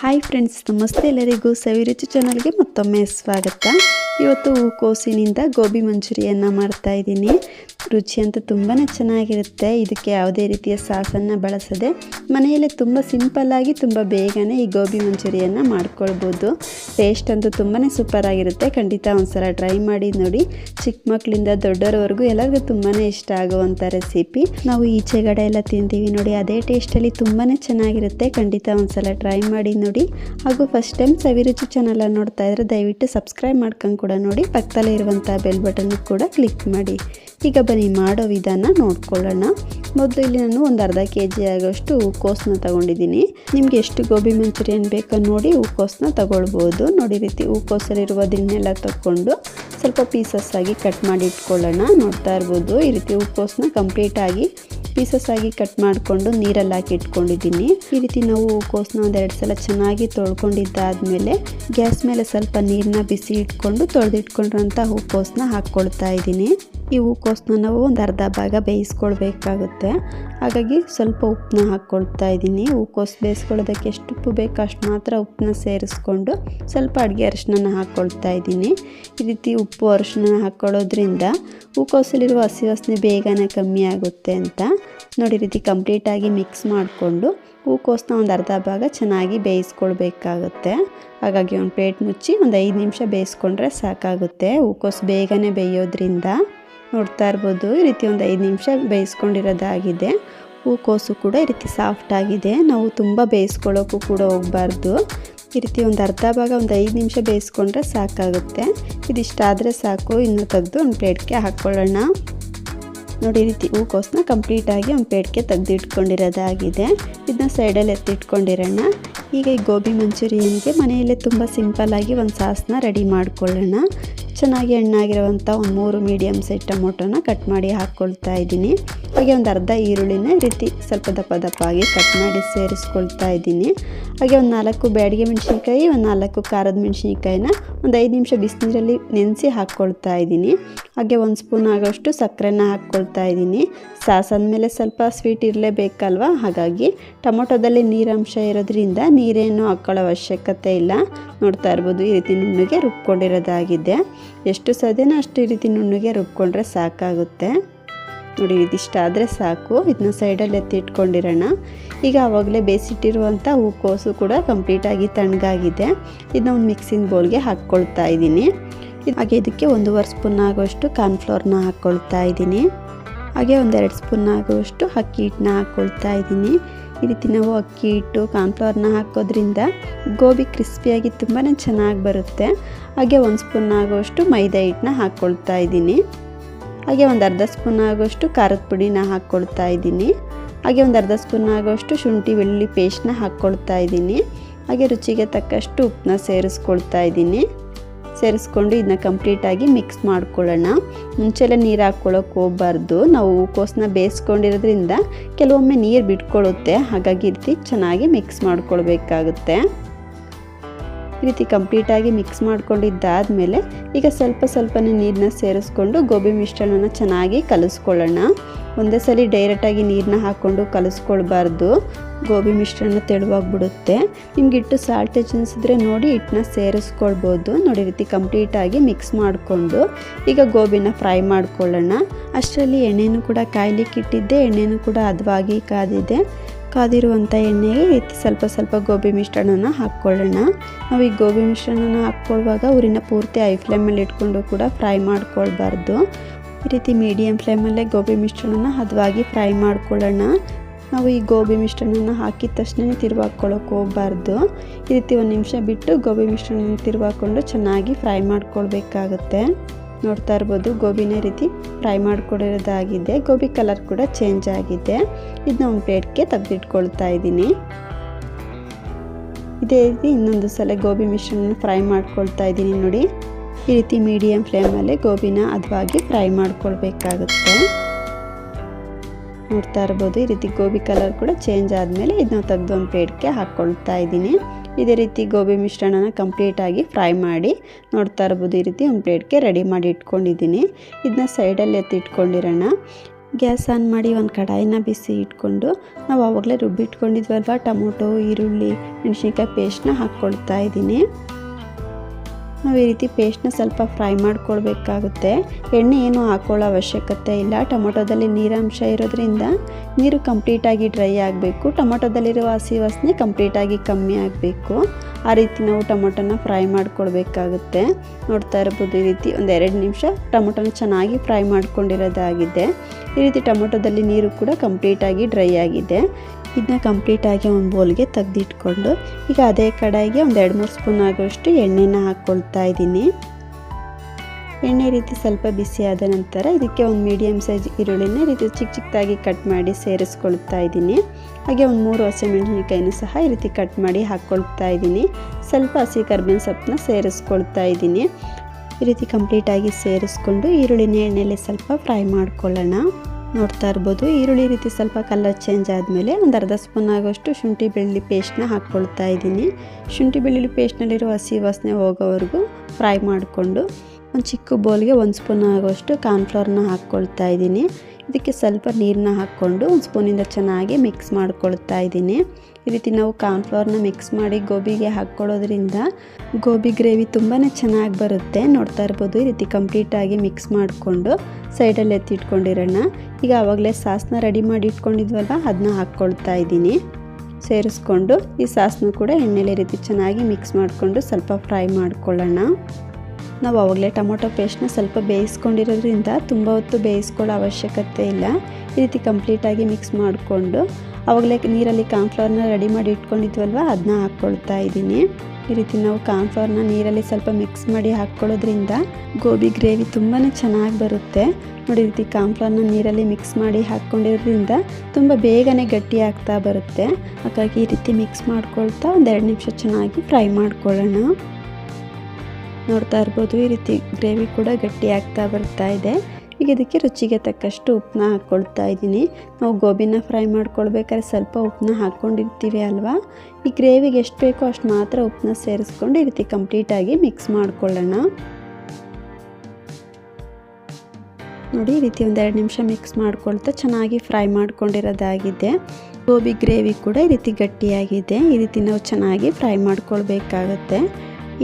Hi friends ನಮಸ್ತೆ ಎಲ್ಲರಿಗೂ. ಸವಿರುಚಿ ಚಾನಲ್ಗೆ ಮತ್ತೊಮ್ಮೆ ಸ್ವಾಗತ. ಇವತ್ತು ಹೂಕೋಸಿನಿಂದ ಗೋಬಿ ಮಂಚೂರಿಯನ್ನು ಮಾಡ್ತಾ ಇದ್ದೀನಿ. ರುಚಿ ಅಂತೂ ತುಂಬಾ ಚೆನ್ನಾಗಿರುತ್ತೆ. ಇದಕ್ಕೆ ಯಾವುದೇ ರೀತಿಯ ಸಾಸನ್ನು ಬಳಸದೆ ಮನೆಯಲ್ಲೇ ತುಂಬ ಸಿಂಪಲ್ಲಾಗಿ ತುಂಬ ಬೇಗನೆ ಈ ಗೋಬಿ ಮಂಚೂರಿಯನ್ನು ಮಾಡ್ಕೊಳ್ಬೋದು. ಟೇಸ್ಟ್ ಅಂತೂ ತುಂಬಾ ಸೂಪರ್ ಆಗಿರುತ್ತೆ. ಖಂಡಿತ ಒಂದ್ಸಲ ಟ್ರೈ ಮಾಡಿ ನೋಡಿ. ಚಿಕ್ಕ ಮಕ್ಕಳಿಂದ ದೊಡ್ಡವರವರೆಗೂ ಎಲ್ಲರಿಗೂ ತುಂಬಾ ಇಷ್ಟ ಆಗುವಂಥ ರೆಸಿಪಿ. ನಾವು ಈಚೆಗಡೆ ಎಲ್ಲ ತಿಂತೀವಿ ನೋಡಿ, ಅದೇ ಟೇಸ್ಟಲ್ಲಿ ತುಂಬಾ ಚೆನ್ನಾಗಿರುತ್ತೆ. ಖಂಡಿತ ಒಂದ್ಸಲ ಟ್ರೈ ಮಾಡಿ ನೋಡಿ. ಹಾಗೂ ಫಸ್ಟ್ ಟೈಮ್ ಸವಿರುಚಿ ಚಾನಲ್ ನೋಡ್ತಾ ಇದ್ರೆ ದಯವಿಟ್ಟು ಸಬ್ಸ್ಕ್ರೈಬ್ ಮಾಡ್ಕೊಂಡು ಕೂಡ ನೋಡಿ. ಪಕ್ಕದಲ್ಲಿ ಇರುವಂಥ ಬೆಲ್ ಬಟನ್ ಕೂಡ ಕ್ಲಿಕ್ ಮಾಡಿ. ಈಗ ಮಾಡೋ ವಿಧಾನ ನೋಡ್ಕೊಳ್ಳೋಣ. ಮೊದಲು ಇಲ್ಲಿ ನಾನು ಒಂದು ಅರ್ಧ ಕೆ ಜಿ ಆಗೋಷ್ಟು ಹೂಕೋಸನ್ನ ತಗೊಂಡಿದ್ದೀನಿ. ನಿಮಗೆ ಎಷ್ಟು ಗೋಬಿ ಮಂಚೂರಿಯನ್ ಬೇಕೋ ನೋಡಿ ಹೂಕೋಸನ್ನ ತಗೊಳ್ಬೋದು. ನೋಡಿ ರೀತಿ ಹೂಕೋಸಲ್ಲಿರುವುದನ್ನೆಲ್ಲ ತಗೊಂಡು ಸ್ವಲ್ಪ ಪೀಸಸ್ ಆಗಿ ಕಟ್ ಮಾಡಿ ಇಟ್ಕೊಳ್ಳೋಣ. ನೋಡ್ತಾ ಇರ್ಬೋದು, ಈ ರೀತಿ ಹೂಕೋಸನ್ನ ಕಂಪ್ಲೀಟಾಗಿ ಪೀಸಸ್ ಆಗಿ ಕಟ್ ಮಾಡಿಕೊಂಡು ನೀರಲ್ಲಿ ಹಾಕಿ ಇಟ್ಕೊಂಡಿದ್ದೀನಿ. ಈ ರೀತಿ ನಾವು ಹೂಕೋಸನ್ನ ಒಂದೆರಡು ಸಲ ಚೆನ್ನಾಗಿ ತೊಳ್ಕೊಂಡಿದ್ದಾದ್ಮೇಲೆ ಗ್ಯಾಸ್ ಮೇಲೆ ಸ್ವಲ್ಪ ನೀರನ್ನ ಬಿಸಿ ಇಟ್ಕೊಂಡು ತೊಳೆದಿಟ್ಕೊಂಡಿರೋಂಥ ಹೂಕೋಸನ್ನ ಹಾಕ್ಕೊಳ್ತಾ ಇದ್ದೀನಿ. ಈ ಹೂಕೋಸನ್ನ ನಾವು ಒಂದು ಅರ್ಧ ಭಾಗ ಬೇಯಿಸ್ಕೊಳ್ಬೇಕಾಗುತ್ತೆ. ಹಾಗಾಗಿ ಸ್ವಲ್ಪ ಉಪ್ಪನ್ನ ಹಾಕ್ಕೊಳ್ತಾ ಇದ್ದೀನಿ. ಹೂಕೋಸು ಬೇಯಿಸ್ಕೊಳ್ಳೋದಕ್ಕೆ ಎಷ್ಟು ಉಪ್ಪು ಬೇಕೋ ಅಷ್ಟು ಮಾತ್ರ ಉಪ್ಪನ್ನ ಸೇರಿಸ್ಕೊಂಡು ಸ್ವಲ್ಪ ಅಡುಗೆ ಅರಿಶಿನ ಹಾಕ್ಕೊಳ್ತಾ ಇದ್ದೀನಿ. ಈ ರೀತಿ ಉಪ್ಪು ಅರಿಶಿನ ಹಾಕ್ಕೊಳ್ಳೋದ್ರಿಂದ ಹೂಕೋಸಲ್ಲಿರುವ ಹಸಿ ವಾಸನೆ ಬೇಗನೆ ಕಮ್ಮಿ ಆಗುತ್ತೆ ಅಂತ ನೋಡಿ ರೀತಿ ಕಂಪ್ಲೀಟಾಗಿ ಮಿಕ್ಸ್ ಮಾಡಿಕೊಂಡು ಹೂಕೋಸನ್ನ ಒಂದು ಅರ್ಧ ಭಾಗ ಚೆನ್ನಾಗಿ ಬೇಯಿಸ್ಕೊಳ್ಬೇಕಾಗುತ್ತೆ. ಹಾಗಾಗಿ ಒಂದು ಪ್ಲೇಟ್ ಮುಚ್ಚಿ ಒಂದು ಐದು ನಿಮಿಷ ಬೇಯಿಸ್ಕೊಂಡ್ರೆ ಸಾಕಾಗುತ್ತೆ. ಹೂಕೋಸು ಬೇಗನೆ ಬೇಯೋದ್ರಿಂದ. ನೋಡ್ತಾ ಇರ್ಬೋದು. ಈ ರೀತಿ ಒಂದು ಐದು ನಿಮಿಷ ಬೇಯಿಸ್ಕೊಂಡಿರೋದಾಗಿದೆ. ಹೂಕೋಸು ಕೂಡ ಈ ರೀತಿ ಸಾಫ್ಟ್ ಆಗಿದೆ. ನಾವು ತುಂಬ ಬೇಯಿಸ್ಕೊಳ್ಳೋಕ್ಕೂ ಕೂಡ ಹೋಗಬಾರ್ದು. ಈ ರೀತಿ ಒಂದು ಅರ್ಧ ಭಾಗ ಒಂದು ಐದು ನಿಮಿಷ ಬೇಯಿಸ್ಕೊಂಡ್ರೆ ಸಾಕಾಗುತ್ತೆ. ಇದಿಷ್ಟಾದರೆ ಸಾಕು. ಇನ್ನು ತೆಗೆದು ಒಂದು ಪ್ಲೇಟ್ಗೆ ಹಾಕ್ಕೊಳ್ಳೋಣ ನೋಡಿ, ಈ ರೀತಿ ಹೂಕೋಸನ್ನ ಕಂಪ್ಲೀಟಾಗಿ ಒಂದು ಪ್ಲೇಟ್ಗೆ ತೆಗೆದಿಟ್ಕೊಂಡಿರೋದಾಗಿದೆ ಇದನ್ನ ಸೈಡಲ್ಲಿ ಎತ್ತಿಟ್ಕೊಂಡಿರೋಣ ಈಗ ಈ ಗೋಬಿ ಮಂಚೂರಿಯನ್ಗೆ ಮನೆಯಲ್ಲೇ ತುಂಬ ಸಿಂಪಲ್ಲಾಗಿ ಒಂದು ಸಾಸನ್ನ ರೆಡಿ ಮಾಡ್ಕೊಳ್ಳೋಣ. ಚೆನ್ನಾಗಿ ಹಣ್ಣಾಗಿರುವಂಥ ಒಂದು ಮೂರು ಮೀಡಿಯಮ್ ಸೈಜ್ ಟೊಮೊಟೊನ ಕಟ್ ಮಾಡಿ ಹಾಕ್ಕೊಳ್ತಾ ಇದ್ದೀನಿ. ಹಾಗೆ ಒಂದು ಅರ್ಧ ಈರುಳ್ಳಿನ ರೀತಿ ಸ್ವಲ್ಪ ದಪ್ಪ ದಪ್ಪ ಆಗಿ ಕಟ್ ಮಾಡಿ ಸೇರಿಸ್ಕೊಳ್ತಾ ಇದ್ದೀನಿ. ಹಾಗೆ ಒಂದು ನಾಲ್ಕು ಬ್ಯಾಡಿಗೆ ಮೆಣಸಿನ್ಕಾಯಿ, ಒಂದು ನಾಲ್ಕು ಖಾರದ ಮೆಣಸಿನ್ಕಾಯಿನ ಒಂದು ಐದು ನಿಮಿಷ ಬಿಸಿನೀರಲ್ಲಿ ನೆನೆಸಿ ಹಾಕ್ಕೊಳ್ತಾ ಇದ್ದೀನಿ. ಹಾಗೆ ಒಂದು ಸ್ಪೂನ್ ಆಗೋಷ್ಟು ಸಕ್ಕರೆನ ಹಾಕ್ಕೊಳ್ತಾ ಇದ್ದೀನಿ. ಸಾಸ್ ಅಂದಮೇಲೆ ಸ್ವಲ್ಪ ಸ್ವೀಟ್ ಇರಲೇಬೇಕಲ್ವ? ಹಾಗಾಗಿ ಟೊಮೊಟೊದಲ್ಲಿ ನೀರಂಶ ಇರೋದ್ರಿಂದ ನೀರೇನು ಹಾಕ್ಕೊಳ್ಳೋ ಅವಶ್ಯಕತೆ ಇಲ್ಲ. ನೋಡ್ತಾ ಇರ್ಬೋದು, ಈ ರೀತಿ ನುಣ್ಣಗೆ ರುಬ್ಕೊಂಡಿರೋದಾಗಿದೆ. ಎಷ್ಟು ಸದೇನೋ ಅಷ್ಟು ಈ ರೀತಿ ನುಣ್ಣಗೆ ರುಬ್ಕೊಂಡ್ರೆ ಸಾಕಾಗುತ್ತೆ. ನೋಡಿ ಇದಿಷ್ಟಾದರೆ ಸಾಕು. ಇದನ್ನ ಸೈಡಲ್ಲಿ ಎತ್ತಿಟ್ಕೊಂಡಿರೋಣ ಈಗ ಆವಾಗಲೇ ಬೇಯಿಸಿಟ್ಟಿರುವಂಥ ಹೂಕೋಸು ಕೂಡ ಕಂಪ್ಲೀಟಾಗಿ ತಣ್ಣಗಾಗಿದೆ. ಇದನ್ನ ಒಂದು ಮಿಕ್ಸಿಂಗ್ ಬೌಲ್ಗೆ ಹಾಕ್ಕೊಳ್ತಾ ಇದ್ದೀನಿ. ಹಾಗೆ ಇದಕ್ಕೆ ಒಂದೂವರೆ ಸ್ಪೂನ್ ಆಗುವಷ್ಟು ಕಾರ್ನ್ಫ್ಲೋರ್ನ ಹಾಕ್ಕೊಳ್ತಾ ಇದ್ದೀನಿ. ಹಾಗೆ ಒಂದೆರಡು ಸ್ಪೂನ್ ಆಗುವಷ್ಟು ಅಕ್ಕಿ ಹಿಟ್ಟನ್ನ ಹಾಕ್ಕೊಳ್ತಾ ಇದ್ದೀನಿ. ಈ ರೀತಿ ನಾವು ಅಕ್ಕಿ ಹಿಟ್ಟು, ಕಾರ್ನ್ಫ್ಲೋರ್ನ ಹಾಕೋದ್ರಿಂದ ಗೋಬಿ ಕ್ರಿಸ್ಪಿಯಾಗಿ ತುಂಬಾ ಚೆನ್ನಾಗಿ ಬರುತ್ತೆ. ಹಾಗೆ ಒಂದು ಸ್ಪೂನ್ ಆಗುವಷ್ಟು ಮೈದಾ ಹಿಟ್ಟನ್ನ ಹಾಕ್ಕೊಳ್ತಾ ಇದ್ದೀನಿ. ಹಾಗೆ ಒಂದು ಅರ್ಧ ಸ್ಪೂನ್ ಆಗುವಷ್ಟು ಖಾರದ ಪುಡಿನ ಹಾಕ್ಕೊಳ್ತಾ ಇದ್ದೀನಿ. ಹಾಗೆ ಒಂದು ಅರ್ಧ ಸ್ಪೂನ್ ಆಗುವಷ್ಟು ಶುಂಠಿ ಬೆಳ್ಳುಳ್ಳಿ ಪೇಸ್ಟ್ನ ಹಾಕ್ಕೊಳ್ತಾ ಇದ್ದೀನಿ. ಹಾಗೆ ರುಚಿಗೆ ತಕ್ಕಷ್ಟು ಉಪ್ಪನ್ನ ಸೇರಿಸ್ಕೊಳ್ತಾ ಇದ್ದೀನಿ. ಸೇರಿಸ್ಕೊಂಡು ಇದನ್ನ ಕಂಪ್ಲೀಟಾಗಿ ಮಿಕ್ಸ್ ಮಾಡ್ಕೊಳ್ಳೋಣ. ಮುಂಚೆಲ್ಲ ನೀರು ಹಾಕ್ಕೊಳ್ಳೋಕೆ ಹೋಗ್ಬಾರ್ದು. ನಾವು ಹೂಕೋಸನ್ನ ಬೇಯಿಸ್ಕೊಂಡಿರೋದ್ರಿಂದ ಕೆಲವೊಮ್ಮೆ ನೀರು ಬಿಟ್ಕೊಳ್ಳುತ್ತೆ ಹಾಗಾಗಿ ರೀತಿ ಚೆನ್ನಾಗಿ ಮಿಕ್ಸ್ ಮಾಡ್ಕೊಳ್ಬೇಕಾಗುತ್ತೆ. ಈ ರೀತಿ ಕಂಪ್ಲೀಟಾಗಿ ಮಿಕ್ಸ್ ಮಾಡ್ಕೊಂಡಿದ್ದಾದಮೇಲೆ ಈಗ ಸ್ವಲ್ಪ ಸ್ವಲ್ಪನೇ ನೀರನ್ನ ಸೇರಿಸ್ಕೊಂಡು ಗೋಬಿ ಮಿಶ್ರಣನ ಚೆನ್ನಾಗಿ ಕಲಿಸ್ಕೊಳ್ಳೋಣ. ಒಂದೇ ಸಲ ಡೈರೆಕ್ಟಾಗಿ ನೀರನ್ನ ಹಾಕ್ಕೊಂಡು ಕಲಿಸ್ಕೊಳ್ಬಾರ್ದು. ಗೋಬಿ ಮಿಶ್ರಣ ತೆಳುವಾಗ್ಬಿಡುತ್ತೆ. ನಿಮ್ಗೆ ಹಿಟ್ಟು ಸಾಲ್ಟೇಜ್ ಅನಿಸಿದ್ರೆ ನೋಡಿ ಹಿಟ್ಟನ್ನ ಸೇರಿಸ್ಕೊಳ್ಬೋದು. ನೋಡಿ ರೀತಿ ಕಂಪ್ಲೀಟಾಗಿ ಮಿಕ್ಸ್ ಮಾಡಿಕೊಂಡು ಈಗ ಗೋಬಿನ ಫ್ರೈ ಮಾಡ್ಕೊಳ್ಳೋಣ. ಅಷ್ಟರಲ್ಲಿ ಎಣ್ಣೆನೂ ಕೂಡ ಕಾಯ್ಲಿಕ್ಕೆ ಇಟ್ಟಿದ್ದೆ. ಎಣ್ಣೆನೂ ಕೂಡ ಹದವಾಗಿ ಕಾದಿದೆ. ಕಾದಿರುವಂಥ ಎಣ್ಣೆಗೆ ರೀತಿ ಸ್ವಲ್ಪ ಸ್ವಲ್ಪ ಗೋಬಿ ಮಿಶ್ರಣನ ಹಾಕ್ಕೊಳ್ಳೋಣ. ನಾವು ಈ ಗೋಬಿ ಮಿಶ್ರಣನ ಹಾಕ್ಕೊಳ್ಳುವಾಗ ಊರಿನ ಪೂರ್ತಿ ಐ ಫ್ಲೇಮಲ್ಲಿ ಇಟ್ಕೊಂಡು ಕೂಡ ಫ್ರೈ ಮಾಡ್ಕೊಳ್ಬಾರ್ದು. ಈ ರೀತಿ ಮೀಡಿಯಮ್ ಫ್ಲೇಮಲ್ಲೇ ಗೋಬಿ ಮಿಶ್ರಣನ ಹದವಾಗಿ ಫ್ರೈ ಮಾಡ್ಕೊಳ್ಳೋಣ. ನಾವು ಈ ಗೋಬಿ ಮಿಶ್ರಣನ ಹಾಕಿದ ತಕ್ಷಣ ತಿರುವಾಕೊಳ್ಳೋಕೆ ಹೋಗಬಾರ್ದು. ಈ ರೀತಿ ಒಂದು ನಿಮಿಷ ಬಿಟ್ಟು ಗೋಬಿ ಮಿಶ್ರಣ ತಿರುವಾಕೊಂಡು ಚೆನ್ನಾಗಿ ಫ್ರೈ ಮಾಡ್ಕೊಳ್ಬೇಕಾಗುತ್ತೆ. ನೋಡ್ತಾ ಇರ್ಬೋದು. ಗೋಬಿನ ರೀತಿ ಫ್ರೈ ಮಾಡಿಕೊಡೋದಾಗಿದೆ. ಗೋಬಿ ಕಲರ್ ಕೂಡ ಚೇಂಜ್ ಆಗಿದೆ. ಇದನ್ನ ಒಂದು ಪ್ಲೇಟ್ಗೆ ತೆಗೆದಿಟ್ಕೊಳ್ತಾ ಇದ್ದೀನಿ. ಇದೇ ರೀತಿ ಇನ್ನೊಂದು ಸಲ ಗೋಬಿ ಮಿಶ್ರಣ ಫ್ರೈ ಮಾಡ್ಕೊಳ್ತಾ ಇದ್ದೀನಿ ನೋಡಿ. ಈ ರೀತಿ ಮೀಡಿಯಮ್ ಫ್ಲೇಮಲ್ಲಿ ಗೋಬಿನ ಅದವಾಗಿ ಫ್ರೈ ಮಾಡ್ಕೊಳ್ಬೇಕಾಗುತ್ತೆ. ನೋಡ್ತಾ ಇರ್ಬೋದು. ಈ ರೀತಿ ಗೋಬಿ ಕಲರ್ ಕೂಡ ಚೇಂಜ್ ಆದಮೇಲೆ ಇದನ್ನ ತೆಗೆದು ಒಂದು ಪ್ಲೇಟ್ಗೆ ಹಾಕ್ಕೊಳ್ತಾ ಇದ್ದೀನಿ. ಇದೇ ರೀತಿ ಗೋಬಿ ಮಿಶ್ರಣನ ಕಂಪ್ಲೀಟಾಗಿ ಫ್ರೈ ಮಾಡಿ ನೋಡ್ತಾ ಇರ್ಬೋದು ಈ ರೀತಿ ಒಂದು ಪ್ಲೇಟ್ಗೆ ರೆಡಿ ಮಾಡಿ ಇಟ್ಕೊಂಡಿದ್ದೀನಿ. ಇದನ್ನ ಸೈಡಲ್ಲಿ ಎತ್ತಿ ಇಟ್ಕೊಂಡಿರೋಣ. ಗ್ಯಾಸ್ ಆನ್ ಮಾಡಿ ಒಂದು ಕಡಾಯಿನ ಬಿಸಿ ಇಟ್ಕೊಂಡು ನಾವು ಆವಾಗಲೇ ರುಬ್ಬಿಟ್ಕೊಂಡಿದ್ವಲ್ವ ಟೊಮೊಟೊ, ಈರುಳ್ಳಿ, ಮೆಣಸಿನ್ಕಾಯಿ ಪೇಸ್ಟ್ನ ಹಾಕ್ಕೊಳ್ತಾ ಇದ್ದೀನಿ. ನಾವು ಈ ರೀತಿ ಪೇಸ್ಟ್ನ ಸ್ವಲ್ಪ ಫ್ರೈ ಮಾಡ್ಕೊಳ್ಬೇಕಾಗುತ್ತೆ ಎಣ್ಣೆ ಏನು ಹಾಕೊಳ್ಳೋ ಅವಶ್ಯಕತೆ ಇಲ್ಲ. ಟೊಮೊಟೊದಲ್ಲಿ ನೀರಾಂಶ ಇರೋದ್ರಿಂದ ನೀರು ಕಂಪ್ಲೀಟಾಗಿ ಡ್ರೈ ಆಗಬೇಕು. ಟೊಮೊಟೊದಲ್ಲಿರುವ ಹಸಿ ವಾಸನೆ ಕಂಪ್ಲೀಟಾಗಿ ಕಮ್ಮಿ ಆಗಬೇಕು. ಆ ರೀತಿ ನಾವು ಟೊಮೊಟೊನ ಫ್ರೈ ಮಾಡ್ಕೊಳ್ಬೇಕಾಗುತ್ತೆ ನೋಡ್ತಾ ಇರ್ಬೋದು ಈ ರೀತಿ ಒಂದು ಎರಡು ನಿಮಿಷ ಟೊಮೊಟೊನ ಚೆನ್ನಾಗಿ ಫ್ರೈ ಮಾಡ್ಕೊಂಡಿರೋದಾಗಿದೆ. ಈ ರೀತಿ ಟೊಮೊಟೊದಲ್ಲಿ ನೀರು ಕೂಡ ಕಂಪ್ಲೀಟಾಗಿ ಡ್ರೈ ಆಗಿದೆ. ಇದನ್ನ ಕಂಪ್ಲೀಟಾಗಿ ಒಂದು ಬೋಲ್ಗೆ ತೆಗೆದಿಟ್ಕೊಂಡು ಈಗ ಅದೇ ಕಡಾಯಿಗೆ ಒಂದು ಎರಡು ಮೂರು ಸ್ಪೂನ್ ಆಗೋಷ್ಟು ಎಣ್ಣೆನ ಹಾಕ್ಕೊಳ್ತಾ ಇದ್ದೀನಿ. ಎಣ್ಣೆ ರೀತಿ ಸ್ವಲ್ಪ ಬಿಸಿ ಆದ ನಂತರ ಇದಕ್ಕೆ ಒಂದು ಮೀಡಿಯಮ್ ಸೈಜ್ ಈರುಳ್ಳಿನ ರೀತಿ ಚಿಕ್ಕ ಚಿಕ್ಕದಾಗಿ ಕಟ್ ಮಾಡಿ ಸೇರಿಸ್ಕೊಳ್ತಾ ಇದ್ದೀನಿ. ಹಾಗೆ ಒಂದು ಮೂರು ಹಸಿಮೆಣಸಿನಕಾಯಿನೂ ಸಹ ಈ ರೀತಿ ಕಟ್ ಮಾಡಿ ಹಾಕ್ಕೊಳ್ತಾ ಇದ್ದೀನಿ. ಸ್ವಲ್ಪ ಹಸಿ ಕರ್ಬೇವಿನ ಸೊಪ್ಪನ್ನ ಸೇರಿಸ್ಕೊಳ್ತಾ ಇದ್ದೀನಿ. ಈ ರೀತಿ ಕಂಪ್ಲೀಟಾಗಿ ಸೇರಿಸ್ಕೊಂಡು ಈರುಳ್ಳಿನ ಎಣ್ಣೆಯಲ್ಲಿ ಸ್ವಲ್ಪ ಫ್ರೈ ಮಾಡ್ಕೊಳ್ಳೋಣ. ನೋಡ್ತಾ ಇರ್ಬೋದು. ಈರುಳ್ಳಿ ರೀತಿ ಸ್ವಲ್ಪ ಕಲರ್ ಚೇಂಜ್ ಆದಮೇಲೆ ಒಂದು ಅರ್ಧ ಸ್ಪೂನ್ ಆಗೋಷ್ಟು ಶುಂಠಿ ಬೆಳ್ಳುಳ್ಳಿ ಪೇಸ್ಟ್ನ ಹಾಕ್ಕೊಳ್ತಾ ಇದ್ದೀನಿ. ಶುಂಠಿ ಬೆಳ್ಳುಳ್ಳಿ ಪೇಸ್ಟ್ನಲ್ಲಿರೋ ಹಸಿ ವಾಸನೆ ಹೋಗೋವರೆಗೂ ಫ್ರೈ ಮಾಡಿಕೊಂಡು ಒಂದು ಚಿಕ್ಕ ಬೌಲ್ಗೆ ಒಂದು ಸ್ಪೂನ್ ಆಗೋಷ್ಟು ಕಾರ್ನ್ಫ್ಲವರ್ನ ಹಾಕ್ಕೊಳ್ತಾ ಇದ್ದೀನಿ. ಇದಕ್ಕೆ ಸ್ವಲ್ಪ ನೀರನ್ನ ಹಾಕ್ಕೊಂಡು ಒಂದು ಸ್ಪೂನಿಂದ ಚೆನ್ನಾಗಿ ಮಿಕ್ಸ್ ಮಾಡ್ಕೊಳ್ತಾ ಇದ್ದೀನಿ. ಈ ರೀತಿ ನಾವು ಕಾರ್ನ್ಫ್ಲವರ್ನ ಮಿಕ್ಸ್ ಮಾಡಿ ಗೋಬಿಗೆ ಹಾಕ್ಕೊಳ್ಳೋದ್ರಿಂದ ಗೋಬಿ ಗ್ರೇವಿ ತುಂಬಾ ಚೆನ್ನಾಗಿ ಬರುತ್ತೆ. ನೋಡ್ತಾ ಇರ್ಬೋದು, ಈ ರೀತಿ ಕಂಪ್ಲೀಟಾಗಿ ಮಿಕ್ಸ್ ಮಾಡಿಕೊಂಡು ಸೈಡಲ್ಲಿ ಎತ್ತಿಟ್ಕೊಂಡಿರೋಣ. ಈಗ ಆವಾಗಲೇ ಸಾಸನ್ನ ರೆಡಿ ಮಾಡಿ ಇಟ್ಕೊಂಡಿದ್ವಲ್ವ, ಅದನ್ನ ಹಾಕ್ಕೊಳ್ತಾ ಇದ್ದೀನಿ. ಸೇರಿಸ್ಕೊಂಡು ಈ ಸಾಸನ್ನು ಕೂಡ ಎಣ್ಣೆಲಿ ರೀತಿ ಚೆನ್ನಾಗಿ ಮಿಕ್ಸ್ ಮಾಡಿಕೊಂಡು ಸ್ವಲ್ಪ ಫ್ರೈ ಮಾಡ್ಕೊಳ್ಳೋಣ. ನಾವು ಆವಾಗಲೇ ಟೊಮೊಟೊ ಪೇಸ್ಟ್ನ ಸ್ವಲ್ಪ ಬೇಯಿಸ್ಕೊಂಡಿರೋದ್ರಿಂದ ತುಂಬ ಹೊತ್ತು ಬೇಯಿಸ್ಕೊಳ್ಳೋ ಅವಶ್ಯಕತೆ ಇಲ್ಲ. ಈ ರೀತಿ ಕಂಪ್ಲೀಟಾಗಿ ಮಿಕ್ಸ್ ಮಾಡಿಕೊಂಡು ಆವಾಗಲೇ ನೀರಲ್ಲಿ ಕಾರ್ನ್ಫ್ಲವರ್ನ ರೆಡಿ ಮಾಡಿ ಇಟ್ಕೊಂಡಿದ್ವಲ್ವ? ಅದನ್ನ ಹಾಕ್ಕೊಳ್ತಾ ಇದ್ದೀನಿ. ಈ ರೀತಿ ನಾವು ಕಾರ್ನ್ಫ್ಲವರ್ನ ನೀರಲ್ಲಿ ಸ್ವಲ್ಪ ಮಿಕ್ಸ್ ಮಾಡಿ ಹಾಕ್ಕೊಳ್ಳೋದ್ರಿಂದ ಗೋಬಿ ಗ್ರೇವಿ ತುಂಬಾ ಚೆನ್ನಾಗಿ ಬರುತ್ತೆ. ನೋಡಿ ರೀತಿ ಕಾರ್ನ್ಫ್ಲವರ್ನ ನೀರಲ್ಲಿ ಮಿಕ್ಸ್ ಮಾಡಿ ಹಾಕ್ಕೊಂಡಿರೋದ್ರಿಂದ ತುಂಬ ಬೇಗನೆ ಗಟ್ಟಿ ಆಗ್ತಾ ಬರುತ್ತೆ. ಹಾಗಾಗಿ ಈ ರೀತಿ ಮಿಕ್ಸ್ ಮಾಡ್ಕೊಳ್ತಾ ಒಂದೆರಡು ನಿಮಿಷ ಚೆನ್ನಾಗಿ ಫ್ರೈ ಮಾಡ್ಕೊಳ್ಳೋಣ. ನೋಡ್ತಾ ಇರ್ಬೋದು. ಈ ರೀತಿ ಗ್ರೇವಿ ಕೂಡ ಗಟ್ಟಿ ಆಗ್ತಾ ಬರ್ತಾ ಇದೆ. ಈಗ ಇದಕ್ಕೆ ರುಚಿಗೆ ತಕ್ಕಷ್ಟು ಉಪ್ಪನ್ನ ಹಾಕ್ಕೊಳ್ತಾ ಇದ್ದೀನಿ. ನಾವು ಗೋಬಿನ ಫ್ರೈ ಮಾಡ್ಕೊಳ್ಬೇಕಾದ್ರೆ ಸ್ವಲ್ಪ ಉಪ್ಪನ್ನ ಹಾಕ್ಕೊಂಡಿರ್ತೀವಿ ಅಲ್ವಾ? ಈ ಗ್ರೇವಿಗೆ ಎಷ್ಟು ಬೇಕೋ ಅಷ್ಟು ಮಾತ್ರ ಉಪ್ಪನ್ನ ಸೇರಿಸ್ಕೊಂಡು ಈ ರೀತಿ ಕಂಪ್ಲೀಟಾಗಿ ಮಿಕ್ಸ್ ಮಾಡ್ಕೊಳ್ಳೋಣ. ನೋಡಿ, ಈ ರೀತಿ ಒಂದೆರಡು ನಿಮಿಷ ಮಿಕ್ಸ್ ಮಾಡ್ಕೊಳ್ತಾ ಚೆನ್ನಾಗಿ ಫ್ರೈ ಮಾಡ್ಕೊಂಡಿರೋದಾಗಿದೆ. ಗೋಬಿ ಗ್ರೇವಿ ಕೂಡ ಈ ರೀತಿ ಗಟ್ಟಿಯಾಗಿದೆ. ಈ ರೀತಿ ನಾವು ಚೆನ್ನಾಗಿ ಫ್ರೈ ಮಾಡ್ಕೊಳ್ಬೇಕಾಗತ್ತೆ.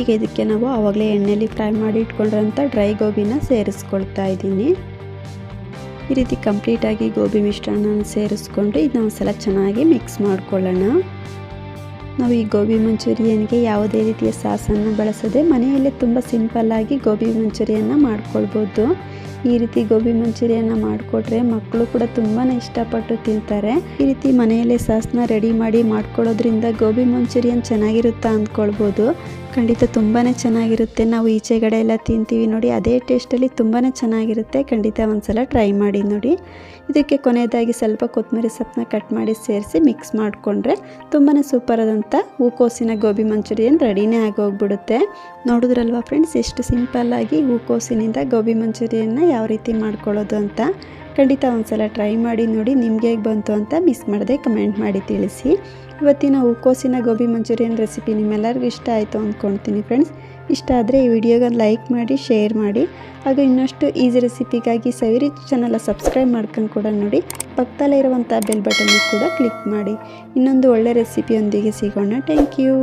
ಈಗ ಇದಕ್ಕೆ ನಾವು ಆವಾಗಲೇ ಎಣ್ಣೆಯಲ್ಲಿ ಫ್ರೈ ಮಾಡಿ ಇಟ್ಕೊಂಡಿರೋಂಥ ಡ್ರೈ ಗೋಬಿನ ಸೇರಿಸ್ಕೊಳ್ತಾ ಇದ್ದೀನಿ. ಈ ರೀತಿ ಕಂಪ್ಲೀಟಾಗಿ ಗೋಬಿ ಮಿಶ್ರಣ ಸೇರಿಸ್ಕೊಂಡು ಇದನ್ನ ಒಂದ್ಸಲ ಚೆನ್ನಾಗಿ ಮಿಕ್ಸ್ ಮಾಡ್ಕೊಳ್ಳೋಣ. ನಾವು ಈ ಗೋಬಿ ಮಂಚೂರಿಯನ್ಗೆ ಯಾವುದೇ ರೀತಿಯ ಸಾಸನ್ನು ಬಳಸದೆ ಮನೆಯಲ್ಲೇ ತುಂಬ ಸಿಂಪಲ್ಲಾಗಿ ಗೋಬಿ ಮಂಚೂರಿಯನ್ನು ಮಾಡ್ಕೊಳ್ಬೋದು. ಈ ರೀತಿ ಗೋಬಿ ಮಂಚೂರಿಯನ್ನು ಮಾಡಿಕೊಟ್ರೆ ಮಕ್ಕಳು ಕೂಡ ತುಂಬಾ ಇಷ್ಟಪಟ್ಟು ತಿಂತಾರೆ. ಈ ರೀತಿ ಮನೆಯಲ್ಲೇ ಸಾಸನ್ನ ರೆಡಿ ಮಾಡಿ ಮಾಡ್ಕೊಳ್ಳೋದ್ರಿಂದ ಗೋಬಿ ಮಂಚೂರಿಯನ್ ಚೆನ್ನಾಗಿರುತ್ತಾ ಅಂದ್ಕೊಳ್ಬೋದು. ಖಂಡಿತ ತುಂಬಾ ಚೆನ್ನಾಗಿರುತ್ತೆ. ನಾವು ಈಚೆಗಡೆ ಎಲ್ಲ ತಿಂತೀವಿ ನೋಡಿ, ಅದೇ ಟೇಸ್ಟಲ್ಲಿ ತುಂಬಾ ಚೆನ್ನಾಗಿರುತ್ತೆ. ಖಂಡಿತ ಒಂದ್ಸಲ ಟ್ರೈ ಮಾಡಿ ನೋಡಿ. ಇದಕ್ಕೆ ಕೊನೆಯದಾಗಿ ಸ್ವಲ್ಪ ಕೊತ್ತಂಬರಿ ಸೊಪ್ಪನ್ನ ಕಟ್ ಮಾಡಿ ಸೇರಿಸಿ ಮಿಕ್ಸ್ ಮಾಡಿಕೊಂಡ್ರೆ ತುಂಬಾ ಸೂಪರ್ ಆದಂಥ ಹೂಕೋಸಿನ ಗೋಬಿ ಮಂಚೂರಿಯನ್ ರೆಡಿನೇ ಆಗೋಗ್ಬಿಡುತ್ತೆ. ನೋಡಿದ್ರಲ್ವಾ ಫ್ರೆಂಡ್ಸ್ ಎಷ್ಟು ಸಿಂಪಲ್ಲಾಗಿ ಹೂಕೋಸಿನಿಂದ ಗೋಬಿ ಮಂಚೂರಿಯನ್ನ ಯಾವ ರೀತಿ ಮಾಡ್ಕೊಳ್ಳೋದು ಅಂತ. ಖಂಡಿತ ಒಂದ್ಸಲ ಟ್ರೈ ಮಾಡಿ ನೋಡಿ, ನಿಮ್ಗೆ ಹೇಗೆ ಬಂತು ಅಂತ ಮಿಸ್ ಮಾಡದೆ ಕಮೆಂಟ್ ಮಾಡಿ ತಿಳಿಸಿ. ಇವತ್ತಿನ ಹೂಕೋಸಿನ ಗೋಬಿ ಮಂಚೂರಿಯನ್ ರೆಸಿಪಿ ನಿಮ್ಮೆಲ್ಲರಿಗೂ ಇಷ್ಟ ಆಯಿತು ಅಂದ್ಕೊಳ್ತೀನಿ ಫ್ರೆಂಡ್ಸ್. ಇಷ್ಟ ಆದರೆ ಈ ವಿಡಿಯೋಗೆ ಲೈಕ್ ಮಾಡಿ, ಶೇರ್ ಮಾಡಿ, ಹಾಗೂ ಇನ್ನಷ್ಟು ಈಸಿ ರೆಸಿಪಿಗಾಗಿ ಸವಿರಿ ಚಾನಲ್ ಸಬ್ಸ್ಕ್ರೈಬ್ ಮಾಡ್ಕೊಂಡು ಕೂಡ ನೋಡಿ. ಪಕ್ಕದಲ್ಲೇ ಇರುವಂಥ ಬೆಲ್ ಬಟನ್ ಕೂಡ ಕ್ಲಿಕ್ ಮಾಡಿ. ಇನ್ನೊಂದು ಒಳ್ಳೆ ರೆಸಿಪಿಯೊಂದಿಗೆ ಸಿಗೋಣ. Thank you.